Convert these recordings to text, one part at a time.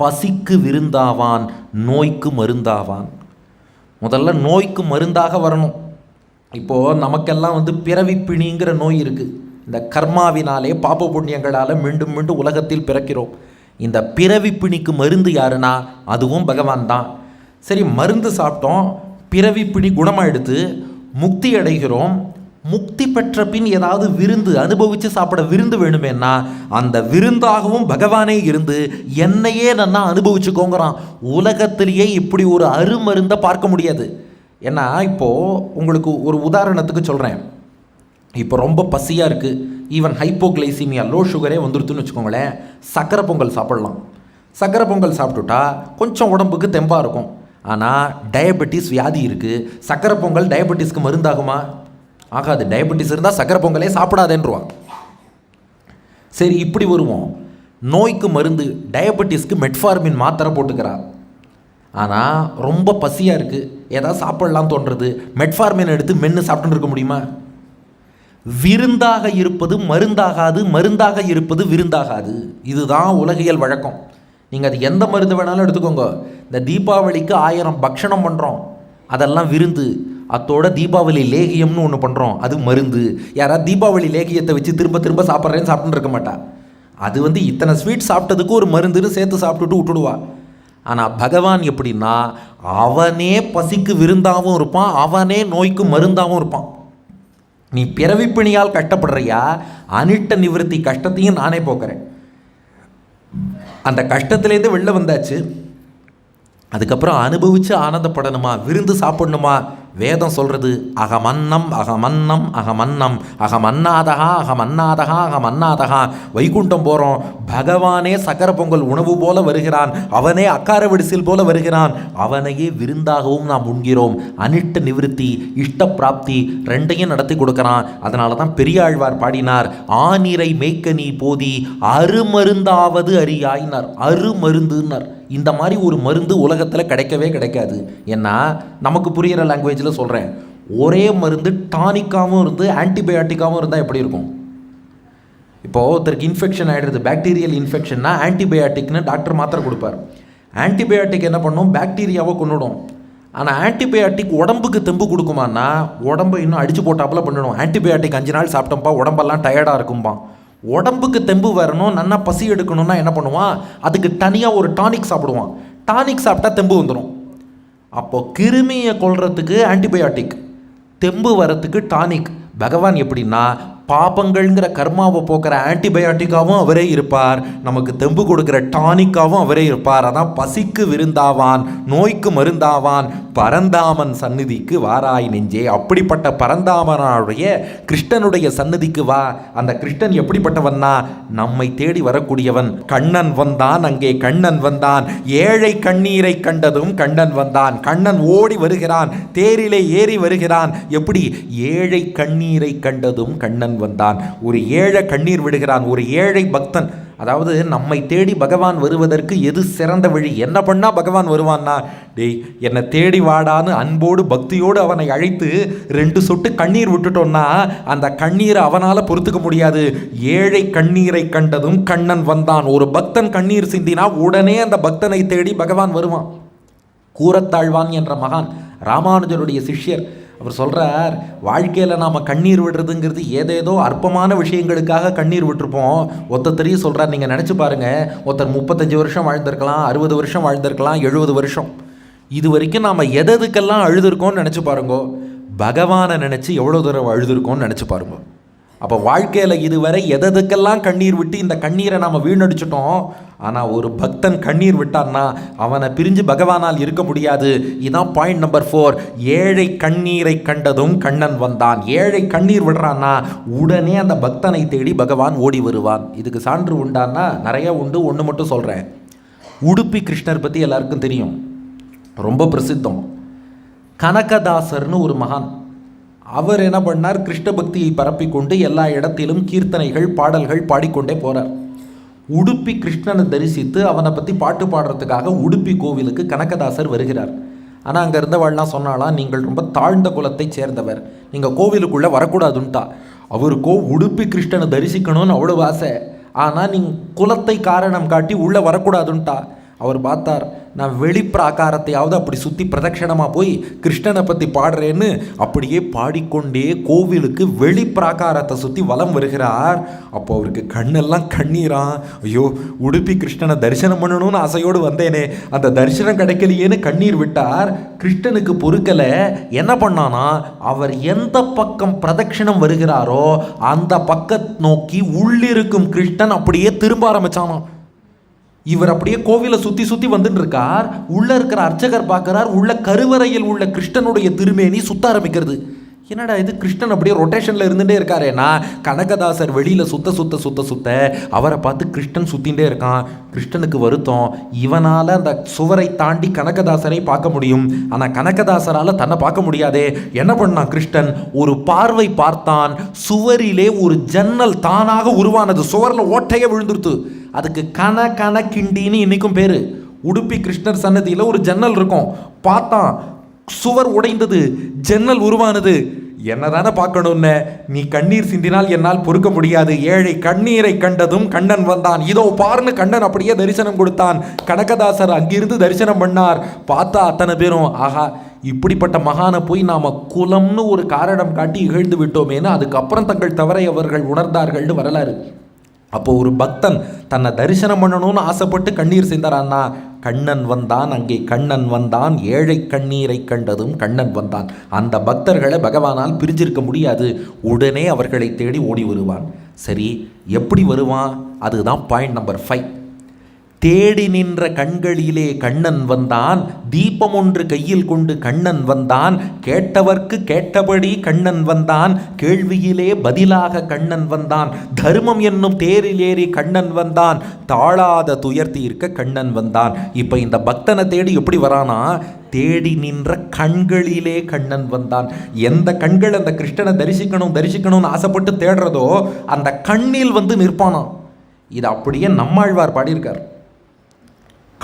பசிக்கு விருந்தாவான் நோய்க்கு மருந்தாவான். முதல்ல நோய்க்கு மருந்தாக வரணும். இப்போது நமக்கெல்லாம் வந்து பிறவி பிணிங்கிற நோய் இருக்குது இந்த கர்மாவினாலே பாப புண்ணியங்களால் மீண்டும் மீண்டும் உலகத்தில் பிறக்கிறோம். இந்த பிறவி பிணிக்கு மருந்து யாருன்னா அதுவும் பகவான் தான். சரி மருந்து சாப்பிட்டோம் பிறவி பிணி குணமாயிடுத்து முக்தி அடைகிறோம். முக்தி பெற்ற பின் ஏதாவது விருந்து அனுபவித்து சாப்பிட விருந்து வேணுமேன்னா அந்த விருந்தாகவும் பகவானே இருந்து என்னையே நன்னா அனுபவிச்சுக்கோங்கிறான். உலகத்திலேயே இப்படி ஒரு அருமருந்தை பார்க்க முடியாது. ஏன்னா இப்போது உங்களுக்கு ஒரு உதாரணத்துக்கு சொல்கிறேன் இப்போ ரொம்ப பசியாக இருக்குது ஈவன் ஹைப்போக்ளைசிமியா லோ சுகரே வந்துருதுன்னு வச்சுக்கோங்களேன். சக்கரை பொங்கல் சாப்பிடலாம். சக்கரை பொங்கல் சாப்பிட்டுட்டா கொஞ்சம் உடம்புக்கு தெம்பாக இருக்கும். ஆனால் டயபெட்டிஸ் வியாதி இருக்குது சக்கரை பொங்கல் டயபெட்டிஸ்க்கு மருந்தாகுமா? ஆகாது. டயபெட்டிஸ் இருந்தால் சக்கரை பொங்கலே சாப்பிடாதேன்றுவான். சரி இப்படி வருவோம். நோய்க்கு மருந்து டயபெட்டிஸ்க்கு மெட்ஃபார்மின் மாத்திரை போட்டுக்கிறார். ஆனால் ரொம்ப பசியாக இருக்குது ஏதாவது சாப்பிடலாம் தோன்றது. மெட்ஃபார்மின் எடுத்து மென்று சாப்பிட்டுன்னு இருக்க முடியுமா? விருந்தாக இருப்பது மருந்தாகாது மருந்தாக இருப்பது விருந்தாகாது. இதுதான் உலகியல் வழக்கம். நீங்கள் அது எந்த மருந்து வேணாலும் எடுத்துக்கோங்க. இந்த தீபாவளிக்கு ஆயிரம் பக்ஷணம் பண்ணுறோம் அதெல்லாம் விருந்து. அத்தோட தீபாவளி லேகியம்னு ஒன்று பண்ணுறோம் அது மருந்து. யாராவது தீபாவளி லேகியத்தை வச்சு திரும்ப திரும்ப சாப்பிட்றேன்னு சாப்பிட்டுன்னு இருக்க மாட்டா. அது வந்து இத்தனை ஸ்வீட் சாப்பிட்டதுக்கு ஒரு மருந்துன்னு சேர்த்து சாப்பிட்டுட்டு விட்டுடுவா. ஆனால் பகவான் எப்படின்னா அவனே பசிக்கு விருந்தாகவும் இருப்பான் அவனே நோய்க்கு மருந்தாகவும் இருப்பான். நீ பிறவிப்பிணியால் கஷ்டப்படுறியா? அனிட்ட நிவிருத்தி கஷ்டத்தையும் நானே போக்குறேன். அந்த கஷ்டத்துலேருந்து வெளில வந்தாச்சு. அதுக்கப்புறம் அனுபவித்து ஆனந்தப்படணுமா? விருந்து சாப்பிடணுமா? வேதம் சொல்கிறது அகமன்னம் அகமன்னம் அகமன்னம். அகமன்னாதகா அகமன்னாதகா அகமன்னாதகா. வைகுண்டம் போகிறோம் பகவானே சக்கர பொங்கல் உணவு போல வருகிறான். அவனே அக்கார விடிசில் போல வருகிறான். அவனையே விருந்தாகவும் நாம் உண்கிறோம். அனிட்ட நிவிருத்தி இஷ்ட பிராப்தி ரெண்டையும் நடத்தி கொடுக்குறான். அதனால தான் பெரியாழ்வார் பாடினார் ஆனிரை மேய்க்க நீ போதி அருமருந்தாவது அறியாயினார். அருமருந்துன்னார் இந்த மாதிரி ஒரு மருந்து உலகத்தில் கிடைக்கவே கிடைக்காது. ஏன்னா நமக்கு புரிகிற லாங்குவேஜில் சொல்கிறேன் ஒரே மருந்து டானிக்காகவும் இருந்து ஆன்டிபயோட்டிக்காகவும் இருந்தால் எப்படி இருக்கும்? இப்போது ஒருத்தருக்கு இன்ஃபெக்ஷன் ஆகிடுது பாக்டீரியல் இன்ஃபெக்ஷன்னா ஆன்டிபயோட்டிக்னு டாக்டர் மாத்திரை கொடுப்பார். ஆன்டிபயோட்டிக் என்ன பண்ணும்? பாக்டீரியாவை கொண்டுடும் ஆனால் ஆன்டிபயோட்டிக் உடம்புக்கு தெம்பு கொடுக்குமான்னா உடம்பு இன்னும் அடிச்சு போட்டாப்பில் பண்ணிடும். ஆன்டிபயோட்டிக் அஞ்சு நாள் சாப்பிட்டோம்ப்பா உடம்பெல்லாம் டயர்டாக இருக்கும்பா உடம்புக்கு தெம்பு வரணும் நல்லா பசி எடுக்கணும்னா என்ன பண்ணுவான்? அதுக்கு தனியாக ஒரு டானிக் சாப்பிடுவான். டானிக் சாப்பிட்டா தெம்பு வந்துடும் அப்போது கிருமியை கொல்றதுக்கு ஆன்டிபயோட்டிக் தெம்பு வரத்துக்கு டானிக். பகவான் எப்படின்னா பாபங்கள்ங்கிற கர்மாவை போக்குற ஆன்டிபயோட்டிக்காகவும் அவரே இருப்பார். நமக்கு தெம்பு கொடுக்குற டானிக்காகவும் அவரே இருப்பார். அதான் பசிக்கு விருந்தாவான் நோய்க்கு மருந்தாவான் பரந்தாமன் சந்நிதிக்கு வாராய் நெஞ்சே. அப்படிப்பட்ட பரந்தாமனுடைய கிருஷ்ணனுடைய சந்நிதிக்கு வா. அந்த கிருஷ்ணன் எப்படிப்பட்டவன்னா நம்மை தேடி வரக்கூடியவன். கண்ணன் வந்தான் அங்கே கண்ணன் வந்தான். ஏழை கண்ணீரை கண்டதும் கண்ணன் வந்தான். கண்ணன் ஓடி வருகிறான் தேரிலே ஏறி வருகிறான். எப்படி? ஏழை கண்ணீரை கண்டதும் கண்ணன் வந்தான். ஒரு ஏழை கண்ணீர் விடுகிறான். ஒரு ஏழை பக்தன். அதாவது நம்மை தேடி பகவான் வருவதற்கு எது சிறந்த வழி? என்ன பண்ணால் பகவான் வருவான்னா டேய் என்னை தேடி வாடான்னு அன்போடு பக்தியோடு அவனை அழைத்து ரெண்டு சொட்டு கண்ணீர் விட்டுட்டோன்னா அந்த கண்ணீரை அவனால் பொறுத்துக்க முடியாது. ஏழை கண்ணீரை கண்டதும் கண்ணன் வந்தான். ஒரு பக்தன் கண்ணீர் சிந்தினா உடனே அந்த பக்தனை தேடி பகவான் வருவான். கூரத்தாழ்வான் என்ற மகான் ராமானுஜனுடைய சிஷ்யர் அவர் சொல்கிறார் வாழ்க்கையில் நாம் கண்ணீர் விடுறதுங்கிறது ஏதேதோ அற்பமான விஷயங்களுக்காக கண்ணீர் விட்டுருப்போம். ஒருத்தரையும் சொல்கிறார் நீங்கள் நினச்சி பாருங்கள் ஒருத்தர் முப்பத்தஞ்சு வருஷம் வாழ்ந்திருக்கலாம் அறுபது வருஷம் வாழ்ந்திருக்கலாம் எழுபது வருஷம். இது வரைக்கும் நாம் எததுக்கெல்லாம் அழுதுருக்கோம்னு நினச்சி பாருங்கோ பகவானை நினச்சி எவ்வளோ தூரம் அழுதுருக்கோம்னு நினச்சி பாருங்க. அப்போ வாழ்க்கையில் இதுவரை எததுக்கெல்லாம் கண்ணீர் விட்டு இந்த கண்ணீரை நாம் வீணடிச்சிட்டோம்? ஆனால் ஒரு பக்தன் கண்ணீர் விட்டான்னா அவனை பிரிஞ்சு பகவானால் இருக்க முடியாது. இதான் பாயிண்ட் நம்பர் ஃபோர் ஏழை கண்ணீரை கண்டதும் கண்ணன் வந்தான். ஏழை கண்ணீர் விடுறான்னா உடனே அந்த பக்தனை தேடி பகவான் ஓடி வருவான். இதுக்கு சான்று உண்டான்னா நிறைய உண்டு. ஒன்று மட்டும் சொல்கிறேன் உடுப்பி கிருஷ்ணர் பற்றி எல்லாருக்கும் தெரியும். ரொம்ப பிரசித்தம். கனகதாசர்னு ஒரு மகான். அவர் என்ன பண்ணார்? கிருஷ்ண பக்தியை பரப்பிக்கொண்டு எல்லா இடத்திலும் கீர்த்தனைகள் பாடல்கள் பாடிக்கொண்டே போனார். உடுப்பி கிருஷ்ணனை தரிசித்து அவனை பற்றி பாட்டு பாடுறதுக்காக உடுப்பி கோவிலுக்கு கனகதாசர் வருகிறார். ஆனால் அங்கே இருந்தவள்லாம் சொன்னாலாம் நீங்கள் ரொம்ப தாழ்ந்த குலத்தை சேர்ந்தவர். நீங்கள் கோவிலுக்குள்ளே வரக்கூடாதுன்ட்டா. அவருக்கோ உடுப்பி கிருஷ்ணனை தரிசிக்கணும்னு அவ்வளோ ஆசை. ஆனால் நீங்கள் குலத்தை காரணம் காட்டி உள்ளே வரக்கூடாதுன்ட்டா. அவர் பார்த்தார் நான் வெளிப்பிராகாரத்தையாவது அப்படி சுற்றி பிரதட்சணமாக போய் கிருஷ்ணனை பற்றி பாடுறேன்னு அப்படியே பாடிக்கொண்டே கோவிலுக்கு வெளிப்பிராகாரத்தை சுற்றி வலம் வருகிறார். அப்போ அவருக்கு கண்ணெல்லாம் கண்ணீரான் ஐயோ உடுப்பி கிருஷ்ணனை தரிசனம் பண்ணணும்னு ஆசையோடு வந்தேனே. அந்த தரிசனம் கிடைக்கலையேன்னு கண்ணீர் விட்டார். கிருஷ்ணனுக்கு பொறுக்கலை. என்ன பண்ணானா அவர் எந்த பக்கம் பிரதட்சிணம் வருகிறாரோ அந்த பக்கம் நோக்கி உள்ளிருக்கும் கிருஷ்ணன் அப்படியே திரும்ப ஆரம்பிச்சானாம். இவர் அப்படியே கோவிலை சுற்றி சுற்றி வந்துட்டு இருக்கார் உள்ளே இருக்கிற அர்ச்சகர் பார்க்கறார். உள்ள கருவறையில் உள்ள கிருஷ்ணனுடைய திருமேனி சுத்த ஆரம்பிக்கிறது. என்னடா இது? கிருஷ்ணன் அப்படியே ரொட்டேஷனில் இருந்துகிட்டே இருக்காரேனா கனகதாசர் வெளியில் சுத்த சுத்த சுத்த சுத்த அவரை பார்த்து கிருஷ்ணன் சுற்றிகிட்டே இருக்கான். கிருஷ்ணனுக்கு வருத்தம். இவனால் அந்த சுவரை தாண்டி கனகதாசரை பார்க்க முடியும். ஆனால் கனகதாசரால் தன்னை பார்க்க முடியாதே. என்ன பண்ணான் கிருஷ்ணன்? ஒரு பார்வை பார்த்தான். சுவரிலே ஒரு ஜன்னல் தானாக உருவானது. சுவரில் ஓட்டையே விழுந்துருத்து. அதுக்கு கன கன கிண்டின்னு இன்றைக்கும் பேர். உடுப்பி கிருஷ்ணர் சன்னதியில் ஒரு ஜன்னல் இருக்கும். பார்த்தான். சுவர் உடைந்தது ஜன்னல் உருவானது. என்னதானே பார்க்கணும்னு? நீ கண்ணீர் சிந்தினால் என்னால் பொறுக்க முடியாது. ஏழை கண்ணீரை கண்டதும் கண்ணன் வந்தான். இதோ பாருன்னு கண்ணன் அப்படியே தரிசனம் கொடுத்தான். கனகதாசர் அங்கிருந்து தரிசனம் பண்ணார். பார்த்தா அத்தனை பேரும் ஆஹா இப்படிப்பட்ட மகானை போய் நாம குலம்னு ஒரு காரணம் காட்டி இகழ்ந்து விட்டோமேன்னு அதுக்கப்புறம் தங்கள் தவறை அவர்கள் உணர்ந்தார்கள்னு வரலாறு. அப்போ ஒரு பக்தன் தன்னை தரிசனம் பண்ணணும்னு ஆசைப்பட்டு கண்ணீர் சிந்தறான்னா கண்ணன் வந்தான் அங்கே கண்ணன் வந்தான் ஏழை கண்ணீரை கண்டதும் கண்ணன் வந்தான். அந்த பக்தர்களை பகவானால் பிரிஞ்சிருக்க முடியாது. உடனே அவர்களை தேடி ஓடி வருவான். சரி எப்படி வருவான்? அதுதான் பாயிண்ட் நம்பர் ஃபைவ் தேடி நின்ற கண்களிலே கண்ணன் வந்தான். தீபம் ஒன்று கையில் கொண்டு கண்ணன் வந்தான். கேட்டவர்க்கு கேட்டபடி கண்ணன் வந்தான். கேள்வியிலே பதிலாக கண்ணன் வந்தான். தர்மம் என்னும் தேரில் ஏறி கண்ணன் வந்தான். தாழாத துயர் தீர்க்க கண்ணன் வந்தான். இப்போ இந்த பக்தனை தேடி எப்படி வரானா? தேடி நின்ற கண்களிலே கண்ணன் வந்தான். எந்த கண்கள் அந்த கிருஷ்ணனை தரிசிக்கணும் தரிசிக்கணும்னு ஆசைப்பட்டு தேடுறதோ அந்த கண்ணில் வந்து நிற்பானான் இது அப்படியே நம்மாழ்வார் பாடியிருக்கார்.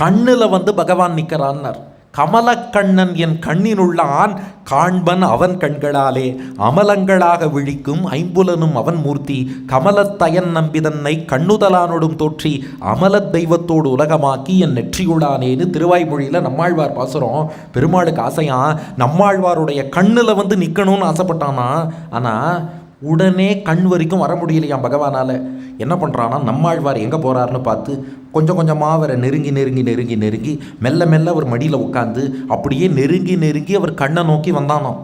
கண்ணில் வந்து பகவான் நிற்கிறான்னார் கமலக்கண்ணன் என் கண்ணினுள்ளான் காண்பன் அவன் கண்களாலே. அமலங்களாக விழிக்கும் ஐம்புலனும் அவன் மூர்த்தி. கமலத்தயன் நம்பிதன்னை கண்ணுதலானோடும் தோற்றி அமலத் தெய்வத்தோடு உலகமாக்கி என் நெற்றியுளானேன்னு திருவாய்மொழியில் நம்மாழ்வார் பாசுறோம் பெருமாளுக்கு ஆசையா நம்மாழ்வாருடைய கண்ணில் வந்து நிற்கணும்னு ஆசைப்பட்டானா? ஆனால் உடனே கண் வரைக்கும் வர முடியலையாம் பகவானால். என்ன பண்ணுறான்னா நம்மாழ்வார் எங்கே போகிறாருன்னு பார்த்து கொஞ்சம் கொஞ்சமாக அவரை நெருங்கி நெருங்கி நெருங்கி நெருங்கி மெல்ல மெல்ல அவர் மடியில் உட்காந்து அப்படியே நெருங்கி நெருங்கி அவர் கண்ணை நோக்கி வந்தானோ?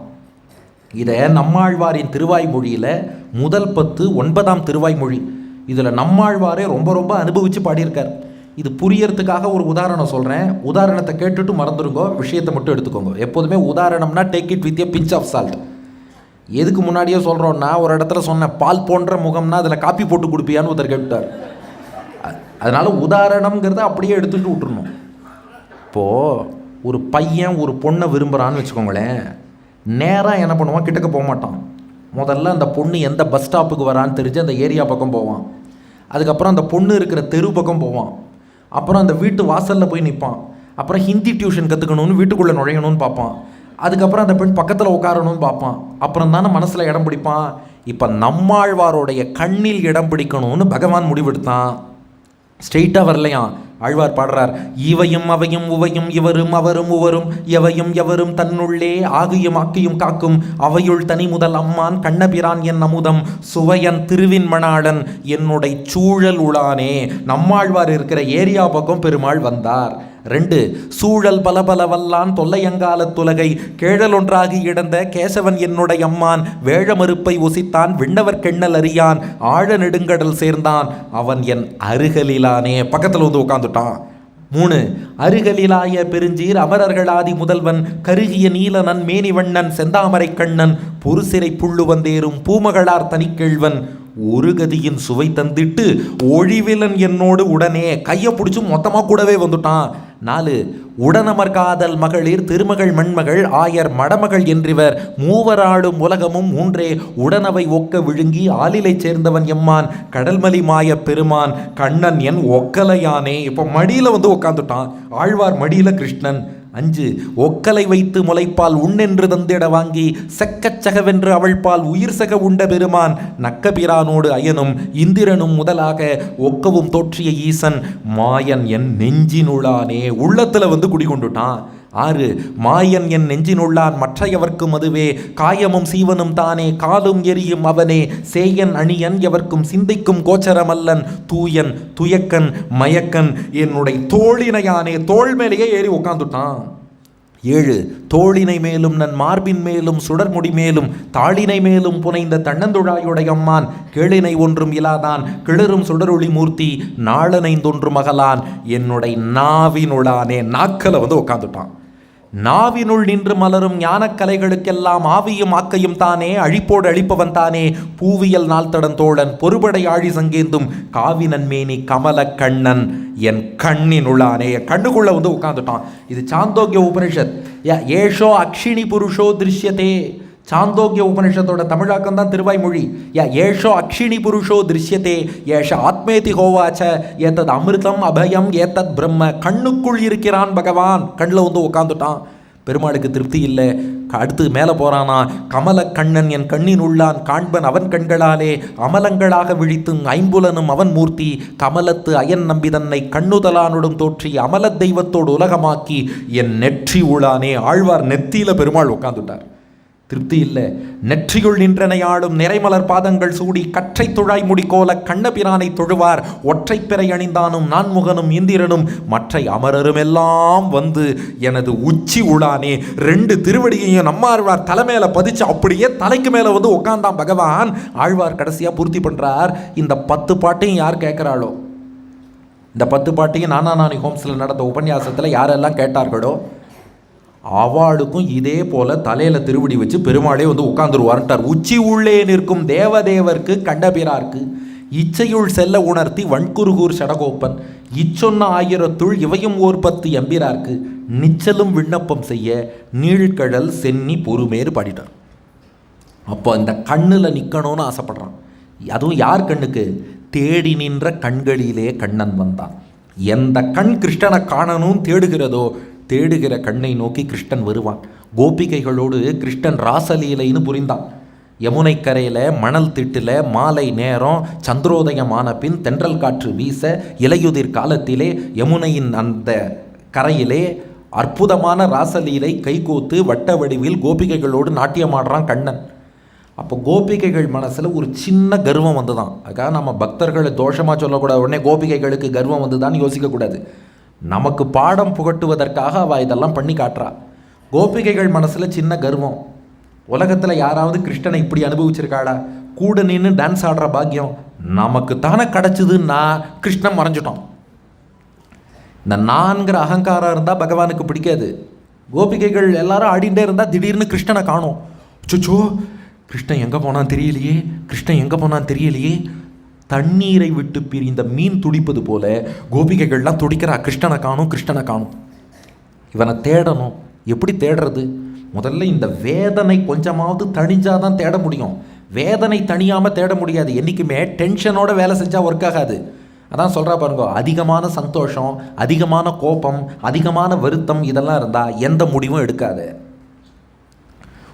இதை நம்மாழ்வாரின் திருவாய்மொழியில் முதல் பத்து ஒன்பதாம் திருவாய்மொழி. இதில் நம்மாழ்வாரே ரொம்ப ரொம்ப அனுபவித்து பாடியிருக்கார். இது புரியறதுக்காக ஒரு உதாரணம் சொல்கிறேன் உதாரணத்தை கேட்டுட்டு மறந்துடுங்க. விஷயத்தை மட்டும் எடுத்துக்கோங்க. எப்போதுமே உதாரணம்னா take it with a pinch of salt எதுக்கு முன்னாடியே சொல்கிறோன்னா ஒரு இடத்துல சொன்னேன் பால் போன்ற முகம்னா அதில் காப்பி போட்டு கொடுப்பியான்னு ஒருத்தர் கேட்டார் அதனால் உதாரணம்ங்கிறத அப்படியே எடுத்துகிட்டு விட்டுருணும் இப்போது ஒரு பையன் ஒரு பொண்ணை விரும்புகிறான்னு வச்சுக்கோங்களேன். நேராக என்ன பண்ணுவான்? கிட்டக்க போக மாட்டான். முதல்ல அந்த பொண்ணு எந்த பஸ் ஸ்டாப்புக்கு வரான்னு தெரிஞ்சு அந்த ஏரியா பக்கம் போவான். அதுக்கப்புறம் அந்த பொண்ணு இருக்கிற தெரு பக்கம் போவான். அப்புறம் அந்த வீட்டு வாசலில் போய் நிற்பான் அப்புறம் ஹிந்தி டியூஷன் கற்றுக்கணும்னு வீட்டுக்குள்ளே நுழையணும்னு பார்ப்பான். அதுக்கப்புறம் அந்த பெண் பக்கத்தில் உட்காரணும்னு பார்ப்பான். அப்புறம் தானே மனசில் இடம் பிடிப்பான். இப்போ நம்மாழ்வாருடைய கண்ணில் இடம் பிடிக்கணும்னு பகவான் முடிவெடுத்தான். ஸ்ட்ரெயிட்டாக வரலையாம். ஆழ்வார் பாடுறார் இவையும் அவையும் உவையும் இவரும் அவரும் உவரும் எவையும் எவரும் தன்னுள்ளே ஆகியும் ஆக்கியும் காக்கும். அவையுள் தனி முதல் அம்மான் கண்ணபிரான் என் அமுதம். சுவையன் திருவின் மணாளன் என்னுடைய சூழல் உளானே நம்மாழ்வார் இருக்கிற ஏரியா பக்கம் பெருமாள் வந்தார். ரெண்டு சூழல் பல பல வல்லான் தொல்லையங்கால துலகை. கேழல் ஒன்றாகி இடந்த கேசவன் என்னுடைய அம்மான். வேழமறுப்பை ஒசித்தான் விண்ணவர் கெண்ணல் அறியான். ஆழ நெடுங்கடல் சேர்ந்தான். அவன் என் அருகலிலானே. பக்கத்தில் வந்து உட்காந்துட்டான் மூணு அருகலிலாய பெருஞ்சீர் அமரர்களாதி முதல்வன் கருகிய நீலனன் மேனிவண்ணன் செந்தாமரை கண்ணன் பொறுசிறை புள்ளு வந்தேறும் பூமகளார் தனிக்கேழ்வன் ஒரு கதியின் சுவை தந்திட்டு ஒழிவிலன் என்னோடு உடனே கையை பிடிச்சி மொத்தமாக கூடவே வந்துட்டான். நாலு உடனமர் காதல் மகளிர் திருமகள் மண்மகள் ஆயர் மடமகள் என்றிவர். மூவராடும் உலகமும் மூன்றே. உடனவை ஒக்க விழுங்கி ஆளிலைச் சேர்ந்தவன் எம்மான். கடல்மலி மாய பெருமான் கண்ணன் என் ஒக்கலையானே. இப்போ மடியில் வந்து உக்காந்துட்டான். ஆழ்வார் மடியில் கிருஷ்ணன். அஞ்சு ஒக்கலை வைத்து முளைப்பால் உண்ணென்று தந்திட வாங்கி செக்கச்சகவென்று அவள் பால் உயிர் சக உண்ட பெருமான் நக்கபிரானோடு அயனும் இந்திரனும் முதலாக ஒக்கவும் தோற்றிய ஈசன் மாயன் என் நெஞ்சினுளானே உள்ளத்துல வந்து குடிகொண்டுட்டான். ஆறு மாயன் என் நெஞ்சினுள்ளான் மற்றையவர்க்கும் அதுவே. காயமும் சீவனும் தானே காலும் எரியும் அவனே. சேயன் அணியன் எவர்க்கும் சிந்தைக்கும் கோச்சரமல்லன். தூயன் துயக்கன் மயக்கன் என்னுடைய தோழினையானே தோள் மேலேயே ஏறி உட்காந்துட்டான் ஏழு தோளினை மேலும் நன் மார்பின் மேலும் சுடர்முடி மேலும் தாளினை மேலும் புனைந்த தன்னந்துழாயுடையம்மான் கேளினை ஒன்றும் இலாதான் கிளறும் சுடரொளி மூர்த்தி நாளனைந்தொன்று மகளான். என்னுடைய நாவினுளானே நாக்கலை வந்து உட்காந்துட்டான் நாவினுள் நின்று மலரும் ஞானக்கலைகளுக்கெல்லாம் ஆவியும் ஆக்கையும் தானே. அழிப்போடு அழிப்பவன் தானே. பூவியல் நாள்தடன் தோழன் பொறுபடை ஆழி சங்கேந்தும் காவினன் மேனி கமல கண்ணன் என் கண்ணினுள்ளானே என் கண்ணுக்குள்ள வந்து உட்காந்துட்டான் இது சாந்தோக்கிய உபனிஷத். ஏஷோ அக்ஷினி புருஷோ திருஷ்யதே. சாந்தோக்கிய உபனிஷத்தோட தமிழாக்கம் தான் திருவாய்மொழி. யா ஏஷோ அக்ஷிணி புருஷோ திருஷ்யத்தே ஏஷ ஆத்மேதி ஹோவாச்ச ஏத்தத் அமிர்தம் அபயம் ஏத்தத் பிரம்ம கண்ணுக்குள் இருக்கிறான் பகவான். கண்ணில் வந்து உட்காந்துட்டான் பெருமாளுக்கு திருப்தி இல்லை. அடுத்து மேலே போகிறானா கமல கண்ணன் என் கண்ணின் உள்ளான் காண்பன் அவன் கண்களாலே அமலங்களாக விழித்தும் ஐம்புலனும் அவன் மூர்த்தி. கமலத்து அயன் நம்பி தன்னை கண்ணுதலானுடன் தோற்றி அமல தெய்வத்தோடு உலகமாக்கி என் நெற்றி உளானே ஆழ்வார் நெத்தியில பெருமாள் உட்காந்துட்டார் திருப்தி இல்லை. நெற்றியுள் நின்றனையாடும் நிறைமலர் பாதங்கள் சூடி கற்றை துழாய் முடிக்கோல கண்ணபிரானை தொழுவார். ஒற்றை பிறை அணிந்தானும் நான்முகனும் இந்திரனும் மற்றை அமரரும் எல்லாம் வந்து எனது உச்சி உளானே ரெண்டு திருவடியையும் நம்மாழ்வார் தலைமையில பதிச்சு அப்படியே தலைக்கு மேலே வந்து உட்காந்தான் பகவான். ஆழ்வார் கடைசியாக பூர்த்தி பண்ணுறார் இந்த பத்து பாட்டையும் யார் கேட்குறாளோ? இந்த பத்து பாட்டையும் நானா நானி ஹோம்ஸில் நடந்த உபன்யாசத்தில் யாரெல்லாம் கேட்டார்களோ? அவாளுக்கும் இதே போல தலையில திருவடி வச்சு பெருமாளே வந்து உட்கார்ந்துருவார்ட்டார் உச்சி உள்ளே நிற்கும் தேவதேவர்க்கு கண்டபிரார்க்கு இச்சையுள் செல்ல உணர்த்தி வன்குருகூர் சடகோப்பன் இச்சொன்ன ஆயிரத்துள் இவையும் ஓர் பத்து எம்பிரார்க்கு நிச்சலும் விண்ணப்பம் செய்ய நீழ்கடல் சென்னி பொறுமேறு பாடிட்டார். அப்போ இந்த கண்ணில் நிற்கணும்னு ஆசைப்படுறான். அதுவும் யார் கண்ணுக்கு? தேடி நின்ற கண்களிலே கண்ணன் வந்தான். எந்த கண் கிருஷ்ணனை காணணும் தேடுகிறதோ தேடுகிற கண்ணை நோக்கி கிருஷ்ணன் வருவான். கோபிகைகளோடு கிருஷ்ணன் ராசலீலைன்னு புரிந்தான். யமுனை கரையில் மணல் திட்டில் மாலை நேரம் சந்திரோதயமான பின் தென்றல் காற்று வீச இலையுதிர் காலத்திலே யமுனையின் அந்த கரையிலே அற்புதமான ராசலீலை கைகோத்து வட்ட வடிவில் கோபிகைகளோடு நாட்டியமாடுறான் கண்ணன். அப்போ கோபிகைகள் மனசில் ஒரு சின்ன கர்வம் வந்துதான். அதுக்காக நம்ம பக்தர்களை தோஷமாக சொல்லக்கூடாது. உடனே கோபிகைகளுக்கு கர்வம் வந்துதான்னு யோசிக்கக்கூடாது. நமக்கு பாடம் புகட்டுவதற்காக அவள் இதெல்லாம் பண்ணி காட்டுறா. கோபிகைகள் மனசில் சின்ன கர்வம். உலகத்தில் யாராவது கிருஷ்ணனை இப்படி அனுபவிச்சிருக்காடா கூட நின்று டான்ஸ் ஆடுற பாக்கியம். நமக்கு தானே கிடச்சிதுன்னா கிருஷ்ணன் மறைஞ்சிட்டோம். இந்த நான்கிற அகங்காரம் இருந்தால் பகவானுக்கு பிடிக்காது. கோபிகைகள் எல்லாரும் ஆடிண்டே இருந்தால் திடீர்னு கிருஷ்ணனை காணும். சுச்சோ கிருஷ்ணன் எங்கே போனான் தெரியலையே கிருஷ்ணன் எங்கே போனான் தெரியலையே. தண்ணீரை விட்டு பிரிந்த மீன் துடிப்பது போல கோபிகைகள்லாம் துடிக்கிறா கிருஷ்ணனை காணும் கிருஷ்ணனை காணும். இவனை தேடணும். எப்படி தேடுறது? முதல்ல இந்த வேதனை கொஞ்சமாவது தணிஞ்சாதான் தேட முடியும். வேதனை தணியாமல் தேட முடியாது. என்றைக்குமே டென்ஷனோட வேலை செஞ்சால் ஒர்க் ஆகாது. அதான் சொல்கிறா பாருங்க அதிகமான சந்தோஷம் அதிகமான கோபம் அதிகமான வருத்தம் இதெல்லாம் இருந்தால் எந்த முடிவும் எடுக்காது.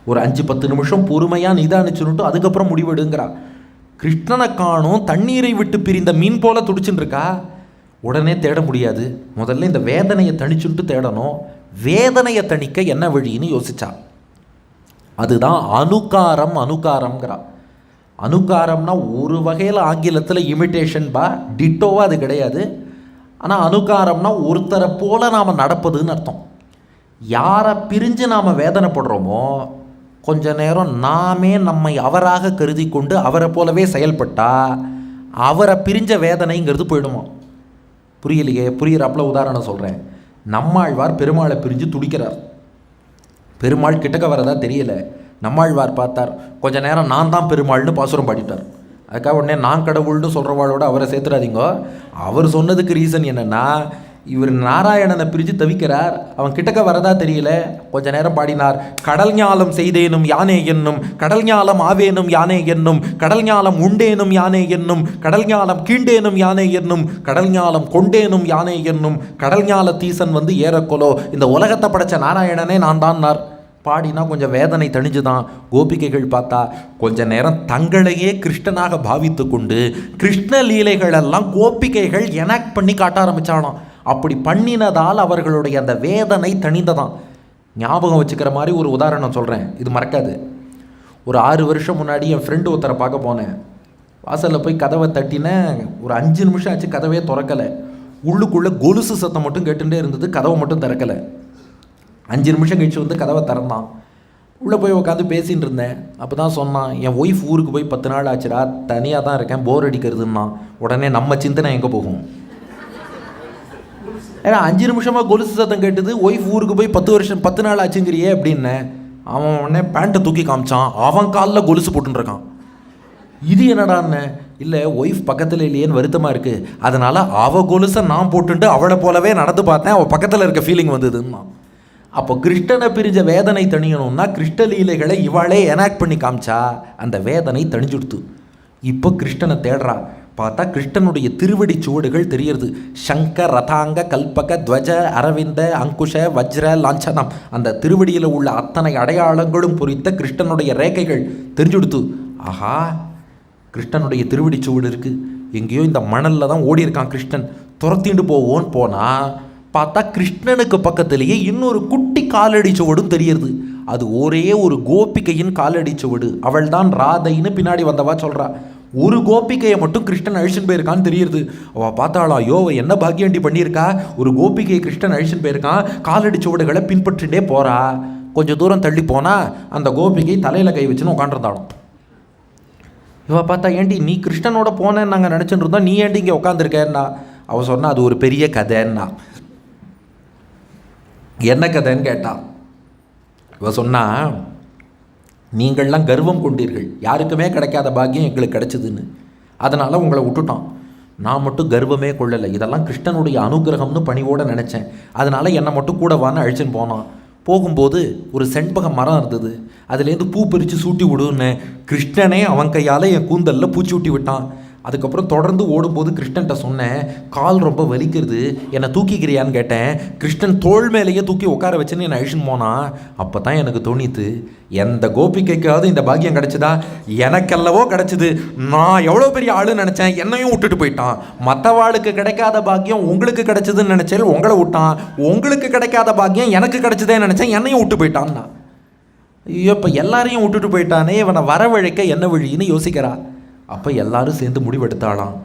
ஒரு அஞ்சு பத்து நிமிஷம் பொறுமையாக நிதானிச்சுன்னுட்டு அதுக்கப்புறம் முடிவெடுங்கிறா கிருஷ்ணனை காணும் தண்ணீரை விட்டு பிரிந்த மீன் போல துடிச்சுட்டு இருக்கா உடனே தேட முடியாது. முதல்ல இந்த வேதனையை தணிச்சுட்டு தேடணும். வேதனையை தணிக்க என்ன வழின்னு யோசிச்சா அதுதான் அனுகாரம் அனுகாரம்ங்கிறா. அனுகாரம்னா ஒரு வகையில் ஆங்கிலத்தில் இமிட்டேஷன் பா டிட்டோவாக அது கிடையாது. ஆனால் அனுகாரம்னா ஒருத்தரை போல் நாம் நடப்பதுன்னு அர்த்தம். யாரை பிரிஞ்சு நாம் வேதனைப்படுறோமோ கொஞ்ச நேரம் நாமே நம்மை அவராக கருதி கொண்டு அவரை போலவே செயல்பட்டால் அவரை பிரிஞ்ச வேதனைங்கிறது போயிடுமா? புரியலையே புரியிறாப்புல உதாரணம் சொல்கிறேன் நம்மாழ்வார் பெருமாளை பிரிஞ்சு துடிக்கிறார். பெருமாள் கிட்டக்க வரதா தெரியல. நம்மாழ்வார் பார்த்தார் கொஞ்ச நேரம் நான் தான் பெருமாள்னு பாசுரம் பாடிட்டார். அதுக்காக உடனே நான் கடவுள்னு சொல்கிறவாளோட அவரை சேர்த்துறாதீங்க அவர் சொன்னதுக்கு ரீசன் என்னென்னா இவர் நாராயணனை பிரித்து தவிக்கிறார். அவன் கிட்டக்க வரதா தெரியல. கொஞ்ச நேரம் பாடினார். கடல் ஞாலம் செய்தேனும் யானே என்னும் கடல் ஞாலம் ஆவேனும் யானே என்னும் கடல் ஞாலம் உண்டேனும் யானே என்னும் கடல் ஞாலம் கீண்டேனும் யானே என்னும் கடல் ஞாலம் கொண்டேனும் யானே என்னும் கடல் ஞால தீசன் வந்து ஏறக்கொலோ. இந்த உலகத்தை படைச்ச நாராயணனே நான் தான்னார் பாடினா கொஞ்சம் வேதனை தணிஞ்சுதான். கோபிகைகள் பார்த்தா கொஞ்ச நேரம் தங்களையே கிருஷ்ணனாக பாவித்து கொண்டு கிருஷ்ண லீலைகளெல்லாம் கோபிகைகள் எனாக்ட் பண்ணி காட்ட ஆரம்பிச்சாலாம் அப்படி பண்ணினதால் அவர்களுடைய அந்த வேதனை தணிந்ததான் ஞாபகம் வச்சுக்கிற மாதிரி ஒரு உதாரணம் சொல்கிறேன் இது மறக்காது. ஒரு ஆறு வருஷம் முன்னாடி என் ஃப்ரெண்டு ஒருத்தரை பார்க்க போனேன். வாசலில் போய் கதவை தட்டினேன் ஒரு அஞ்சு நிமிஷம் ஆச்சு கதவையே திறக்கலை. உள்ளுக்குள்ளே கொலுசு சத்தம் மட்டும் கேட்டுட்டே இருந்தது. கதவை மட்டும் திறக்கலை. அஞ்சு நிமிஷம் கழிச்சு வந்து கதவை திறந்தான். உள்ளே போய் உட்காந்து பேசின்னு இருந்தேன். அப்போ தான் சொன்னான் என் ஒய்ஃப் ஊருக்கு போய் பத்து நாள் ஆச்சுடா. தனியாக தான் இருக்கேன். போர் அடிக்கிறதுன்னா உடனே நம்ம சிந்தனை எங்கே போகும்? ஏன்னா அஞ்சு நிமிஷமாக கொலுசு சத்தம் கேட்டது ஒய்ஃப் ஊருக்கு போய் பத்து வருஷம் பத்து நாள் ஆச்சுங்கிறியே அப்படின்னேன் அவன் உடனே பேண்ட்டை தூக்கி காமிச்சான். அவன் காலில் கொலுசு போட்டுருக்கான் இது என்னடான்னு? இல்லை ஒய்ஃப் பக்கத்தில் இல்லையேன்னு வருத்தமாக இருக்குது அதனால் அவ கொலுசை நான் போட்டுட்டு அவளை போலவே நடந்து பார்த்தேன். அவள் பக்கத்தில் இருக்க ஃபீலிங் வந்ததுன்னா அப்போ கிருஷ்ணனை பிரிஞ்ச வேதனை தணியணும்னா கிருஷ்ணலீலைகளை இவாளே எனாக்ட் பண்ணி காமிச்சா அந்த வேதனை தணிஞ்சுடுத்து. இப்போ கிருஷ்ணனை தேடுறா. பார்த்தா கிருஷ்ணனுடைய திருவடி சுவடுகள் தெரியறது சங்க ரதாங்க கல்பக துவஜ அரவிந்த அங்குஷ வஜ்ர லாஞ்சனம். அந்த திருவடியில் உள்ள அத்தனை அடையாளங்களும் பொறித்த கிருஷ்ணனுடைய ரேகைகள் தெரிஞ்சுடுத்து. ஆஹா கிருஷ்ணனுடைய திருவடி சுவடு இருக்கு. எங்கேயோ இந்த மணலில் தான் ஓடி இருக்கான் கிருஷ்ணன். துரத்திண்டு போவோன்னு போனால் பார்த்தா கிருஷ்ணனுக்கு பக்கத்திலேயே இன்னொரு குட்டி காலடி சுவடும் தெரியறது அது ஒரே ஒரு கோபிகையின் காலடி சுவடு. அவள் தான் ராதைன்னு பின்னாடி வந்தவா சொல்றா. ஒரு கோபிகையை மட்டும் கிருஷ்ணன் அழிச்சுன்னு போயிருக்கான்னு தெரியுது. அவள் பார்த்தாளா யோ என்ன பாக்கியண்டி பண்ணியிருக்கா? ஒரு கோபிகையை கிருஷ்ணன் அழிச்சுன்னு போயிருக்கான் காலடி சுவடுகளை பின்பற்றிட்டே போறா. கொஞ்சம் தூரம் தள்ளி போனால் அந்த கோபிகை தலையில் கை வச்சுன்னு உட்காந்துருந்தாலும் இவ பார்த்தா ஏண்டி நீ கிருஷ்ணனோட போனேன்னு நாங்கள் நினச்சிட்டு இருந்தோம் நீ ஏண்டி இங்கே உட்காந்துருக்கேன்னா அவள் சொன்னால் அது ஒரு பெரிய கதைன்னா. என்ன கதைன்னு கேட்டா? இவ சொன்னா நீங்கள்லாம் கர்வம் கொண்டீர்கள். யாருக்குமே கிடைக்காத பாக்கியம் எங்களுக்கு கிடைச்சதுன்னு. அதனால் உங்களை விட்டுட்டோம். நான் மட்டும் கர்வமே கொள்ளலை. இதெல்லாம் கிருஷ்ணனுடைய அனுகிரகம்னு பணிவோடு நினச்சேன். அதனால் என்னை மட்டும் கூட வான்னு அழிச்சுன்னு போனான். போகும்போது ஒரு செண்பக மரம் இருந்தது. அதுலேருந்து பூ பறித்து சூட்டி விடுன்னு கிருஷ்ணனே அவன் கையால் என் கூந்தலில் பூச்சி விட்டு விட்டான். அதுக்கப்புறம் தொடர்ந்து ஓடும்போது கிருஷ்ணன்ட்ட சொன்னேன் கால் ரொம்ப வலிக்கிறது என்னை தூக்கிக்கிறியான்னு கேட்டேன். கிருஷ்ணன் தோள் மேலேயே தூக்கி உட்கார வச்சுன்னு என்னை அழிச்சுன்னு போனான். அப்போ தான் எனக்கு தோணித்து எந்த கோபிக்கைக்காவது இந்த பாக்கியம் கிடச்சதா? எனக்கெல்லவோ கிடச்சிது. நான் எவ்வளோ பெரிய ஆளுன்னு நினச்சேன் என்னையும் விட்டுட்டு போயிட்டான். மற்றவாளுக்கு கிடைக்காத பாக்கியம் உங்களுக்கு கிடச்சிதுன்னு நினச்சேன் உங்களை விட்டான். உங்களுக்கு கிடைக்காத பாக்கியம் எனக்கு கிடச்சிதேன்னு நினச்சேன் என்னையும் விட்டு போயிட்டான்னா? ஐயோ இப்போ எல்லாரையும் விட்டுட்டு போயிட்டானே இவனை வரவழைக்க என்ன வழின்னு யோசிக்கிறா. அப்போ எல்லாரும் சேர்ந்து முடிவெடுத்தாளாம்.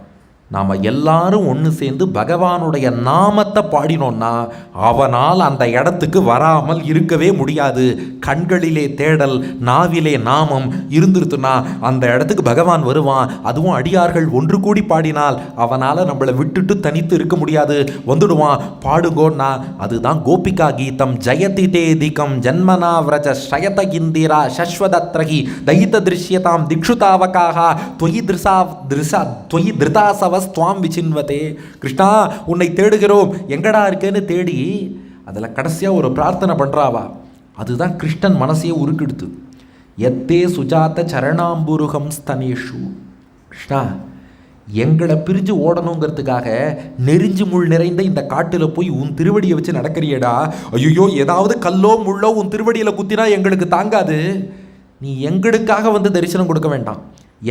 நாம் எல்லாரும் ஒன்று சேர்ந்து பகவானுடைய நாமத்தை பாடினோன்னா அவனால் அந்த இடத்துக்கு வராமல் இருக்கவே முடியாது. கண்களிலே தேடல் நாவிலே நாமம் இருந்துருத்துனா அந்த இடத்துக்கு பகவான் வருவான். அதுவும் அடியார்கள் ஒன்று கூடி பாடினால் அவனால் நம்மளை விட்டுட்டு தனித்து இருக்க முடியாது. வந்துடுவான். பாடுங்கோன்னா அதுதான் கோபிகா கீதம். ஜெயதி தேதிகம் ஜன்மனா விரஜ ஷயத இந்திரா சஸ்வதத்ரகி தயித திருஷ்யதாம் திக்ஷுதாவகாக தொயி திருசா திருசா தொயி திருதாசவ ஸ்துவாம் விசின்வதே கிருஷ்ணா உன்னை தேடுகிறோம். எங்கடா இருக்கேன்னு தேடி அதில் கடைசியாக ஒரு பிரார்த்தனை பண்ணுறாவா அதுதான் கிருஷ்ணன் மனசையே உருக்கெடுத்து. எத்தே சுஜாத சரணாம்புருகம் ஸ்தனேஷு. கிருஷ்ணா எங்களை பிரிஞ்சு ஓடணுங்கிறதுக்காக நெறிஞ்சு முள் நிறைந்த இந்த காட்டில் போய் உன் திருவடியை வச்சு நடக்கிறியடா. ஐயோ ஏதாவது கல்லோ முள்ளோ உன் திருவடியில் குத்தினா எங்களுக்கு தாங்காது. நீ எங்களுக்காக வந்து தரிசனம் கொடுக்க வேண்டாம்.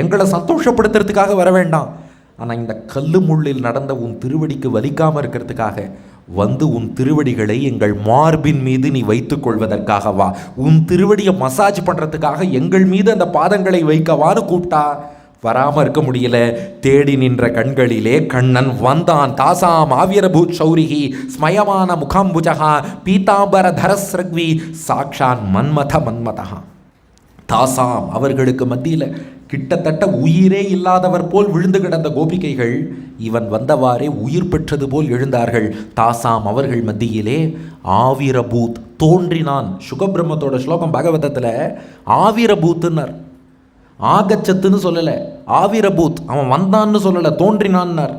எங்களை சந்தோஷப்படுத்துறதுக்காக வர வேண்டாம். ஆனால் இந்த கல்லு முள்ளில் நடந்த உன் திருவடிக்கு வலிக்காமல் இருக்கிறதுக்காக வந்து உன் திருவடிகளை எங்கள் மார்பின் மீது நீ வைத்துக் கொள்வதற்காகவா உன் திருவடியை மசாஜ் பண்ணுறதுக்காக எங்கள் மீது அந்த பாதங்களை வைக்கவான்னு கூப்பிட்டா வராமல் இருக்க முடியல. தேடி நின்ற கண்களிலே கண்ணன் வந்தான். தாசாம் ஆவியரபூத் சௌரிகி ஸ்மயமான முகாம்புஜகா பீதாம்பர தரஸ்ரக்வி சாக்ஷான் மன்மத மன்மதகா தாசாம் அவர்களுக்கு மத்தியில் கிட்டத்தட்ட உயிரே இல்லாதவர் போல் விழுந்து கிடந்த கோபிகைகள் இவன் வந்தவாறே உயிர் பெற்றது போல் எழுந்தார்கள். தாசாம் அவர்கள் மத்தியிலே ஆவிரபூத் தோன்றினான். சுகபிரம்மத்தோட ஸ்லோகம் பகவதத்தில் ஆவிரபூத்துன்னார். ஆகச்சத்துன்னு சொல்லலை. ஆவிரபூத் அவன் வந்தான்னு சொல்லலை தோன்றினான்னார்.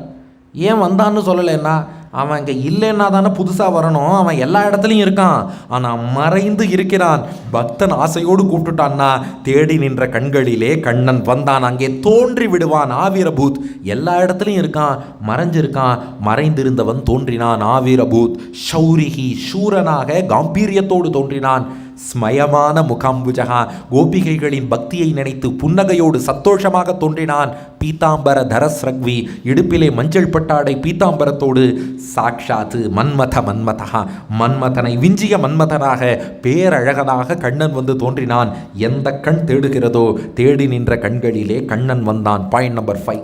ஏன் வந்தான்னு சொல்லலைன்னா அவன் இங்கே இல்லைன்னா தானே புதுசாக வரணும். அவன் எல்லா இடத்துலையும் இருக்கான். ஆனால் மறைந்து இருக்கிறான். பக்தன் ஆசையோடு கூப்பிட்டுட்டான்னா தேடி நின்ற கண்களிலே கண்ணன் வந்தான். அங்கே தோன்றி விடுவான் ஆவீரபூத். எல்லா இடத்துலையும் இருக்கான். மறைஞ்சிருக்கான். மறைந்திருந்தவன் தோன்றினான் ஆவீரபூத். ஷௌரிகி சூரனாக காம்பீரியத்தோடு தோன்றினான். ஸ்மயமான முகாம்புஜகா கோபிகைகளின் பக்தியை நினைத்து புன்னகையோடு சந்தோஷமாக தோன்றினான் பீதாம்பர தரஸ்ரக்வி இடுப்பிலே மஞ்சள் பட்டாடை பீதாம்பரத்தோடு சாக்ஷாத்து மன்மத மன்மதா மன்மதனை விஞ்சிய மன்மதனாக பேரழகனாக கண்ணன் வந்து தோன்றினான். எந்த கண் தேடுகிறதோ? தேடி நின்ற கண்களிலே கண்ணன் வந்தான். Point number five